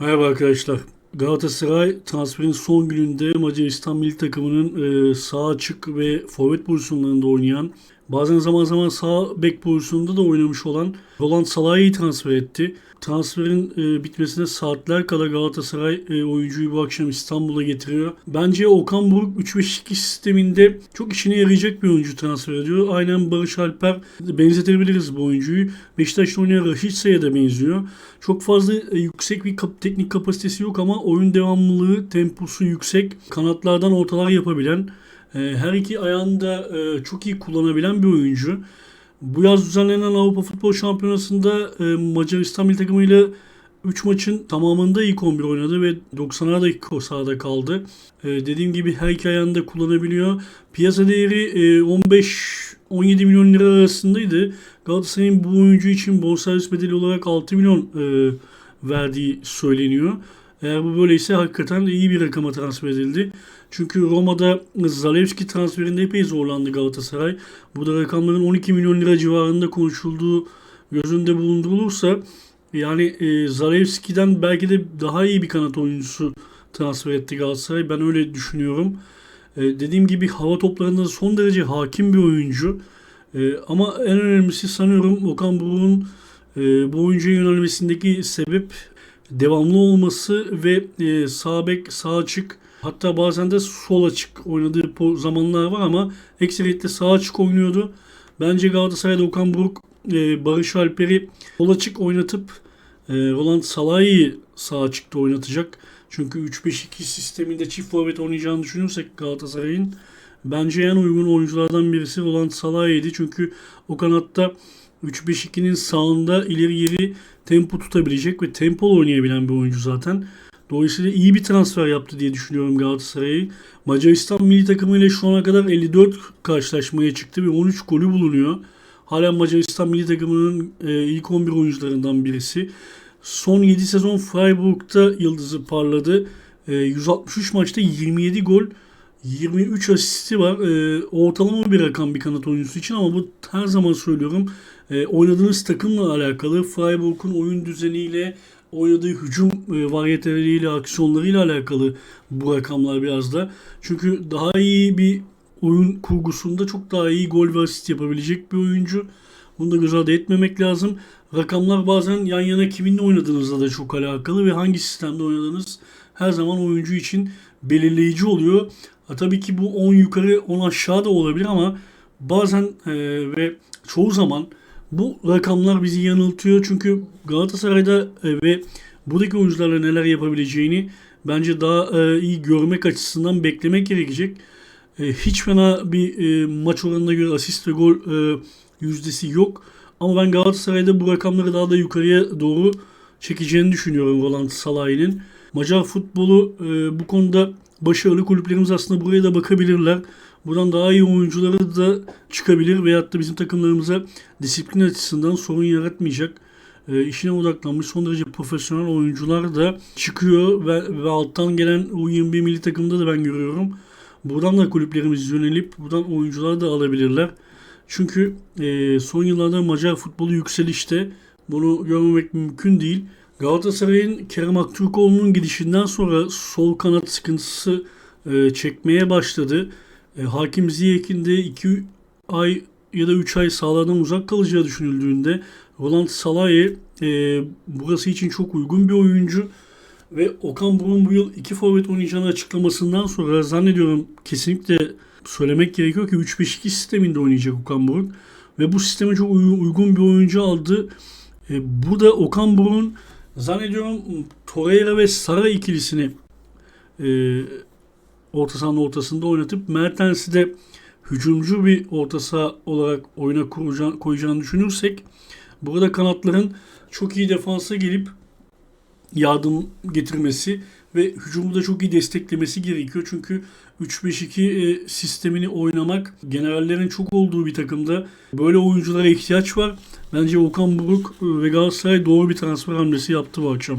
Merhaba arkadaşlar. Galatasaray transferin son gününde Macaristan milli takımının e, sağ açık ve forvet pozisyonlarında oynayan, bazen zaman zaman sağ bek pozisyonunda da oynamış olan Roland Salah'ı transfer etti. Transferin e, bitmesine saatler kala Galatasaray e, oyuncuyu bu akşam İstanbul'a getiriyor. Bence Okan Buruk 3-5-2 sisteminde çok işine yarayacak bir oyuncu transfer ediyor. Aynen Barış Alper benzetebiliriz bu oyuncuyu. Beşiktaş'ta oynayan Raşitsa'ya da benziyor. Çok fazla e, yüksek bir kap- teknik kapasitesi yok ama oyun devamlılığı, temposu yüksek. Kanatlardan ortalar yapabilen, her iki ayağını da e, çok iyi kullanabilen bir oyuncu. Bu yaz düzenlenen Avrupa Futbol Şampiyonası'nda e, Macaristan milli takımıyla 3 maçın tamamında ilk 11 oynadı ve 90'ar dakika sahada kaldı. E, dediğim gibi her iki ayağını da kullanabiliyor. Piyasa değeri e, 15-17 milyon lira arasındaydı. Galatasaray'ın bu oyuncu için bonservis bedeli olarak 6 milyon e, verdiği söyleniyor. Eğer bu böyleyse hakikaten iyi bir rakama transfer edildi. Çünkü Roma'da Zalewski transferinde epey zorlandı Galatasaray. Burada rakamların 12 milyon lira civarında konuşulduğu göz önünde bulundurulursa yani e, Zalewski'den belki de daha iyi bir kanat oyuncusu transfer etti Galatasaray. Ben öyle düşünüyorum. E, dediğim gibi hava toplarında son derece hakim bir oyuncu. E, ama en önemlisi sanıyorum Okan Buruk'un e, bu oyuncuya yönelmesindeki sebep devamlı olması ve e, sağ bek, sağ açık hatta bazen de sol açık oynadığı zamanlar var ama ekseriyetle sağ açık oynuyordu. Bence Galatasaray'da Okan Buruk e, Barış Alper'i sol açık oynatıp e, Roland Salah'ı sağ açıkta oynatacak. Çünkü 3-5-2 sisteminde çift forvet oynayacağını düşünürsek Galatasaray'ın bence en uygun oyunculardan birisi Roland Salah'ydı. Çünkü o kanatta 3-5-2'nin sağında ileri geri tempo tutabilecek ve tempo oynayabilen bir oyuncu zaten. Dolayısıyla iyi bir transfer yaptı diye düşünüyorum Galatasaray'ı. Macaristan milli takımı ile şu ana kadar 54 karşılaşmaya çıktı ve 13 golü bulunuyor. Halen Macaristan milli takımının e, ilk 11 oyuncularından birisi. Son 7 sezon Freiburg'da yıldızı parladı. E, 163 maçta 27 gol, 23 asisti var. E, ortalama bir rakam bir kanat oyuncusu için ama bu her zaman söylüyorum. E, oynadığınız takımla alakalı. Freiburg'un oyun düzeniyle, oynadığı hücum e, varyeteleriyle, aksiyonlarıyla alakalı bu rakamlar biraz da. Çünkü daha iyi bir oyun kurgusunda çok daha iyi gol ve asist yapabilecek bir oyuncu. Bunu da göz ardı etmemek lazım. Rakamlar bazen yan yana kiminle oynadığınızla da çok alakalı ve hangi sistemde oynadığınız her zaman oyuncu için belirleyici oluyor. Ha, tabii ki bu 10 yukarı 10 aşağı da olabilir ama bazen e, ve çoğu zaman bu rakamlar bizi yanıltıyor. Çünkü Galatasaray'da e, ve buradaki oyuncularla neler yapabileceğini bence daha e, iyi görmek açısından beklemek gerekecek. E, hiç fena bir e, maç oranına göre asist ve gol e, yüzdesi yok. Ama ben Galatasaray'da bu rakamları daha da yukarıya doğru çekeceğini düşünüyorum Roland Salah'ın. Macar futbolu e, bu konuda başarılı kulüplerimiz aslında buraya da bakabilirler. Buradan daha iyi oyuncuları da çıkabilir veyahut da bizim takımlarımıza disiplin açısından sorun yaratmayacak e, işine odaklanmış son derece profesyonel oyuncular da çıkıyor ve, ve alttan gelen U21 milli takımda da ben görüyorum. Buradan da kulüplerimiz yönelip buradan oyuncular da alabilirler. Çünkü e, son yıllarda Macar futbolu yükselişte. Bunu görmemek mümkün değil. Galatasaray'ın Kerem Aktürkoğlu'nun gidişinden sonra sol kanat sıkıntısı e, çekmeye başladı. E, Hakim Ziyek'in de 2 ay ya da 3 ay sahalardan uzak kalacağı düşünüldüğünde Roland Salah'ı e, burası için çok uygun bir oyuncu. Ve Okan Buruk'un bu yıl iki forvet oynayacağını açıklamasından sonra zannediyorum kesinlikle söylemek gerekiyor ki 3-5-2 sisteminde oynayacak Okan Buruk. Ve bu sisteme çok uy- uygun bir oyuncu aldı. E, burada Okan Buruk'un zannediyorum Torreira ve Sara ikilisini e, orta sahanın ortasında oynatıp Mertens'i de hücumcu bir orta saha olarak oyuna kuracağını, koyacağını düşünürsek burada kanatların çok iyi defansa gelip yardım getirmesi ve hücumu da çok iyi desteklemesi gerekiyor. Çünkü 3-5-2 e, sistemini oynamak generallerin çok olduğu bir takımda böyle oyunculara ihtiyaç var. Bence Okan Buruk e, ve Galatasaray doğru bir transfer hamlesi yaptı bu akşam.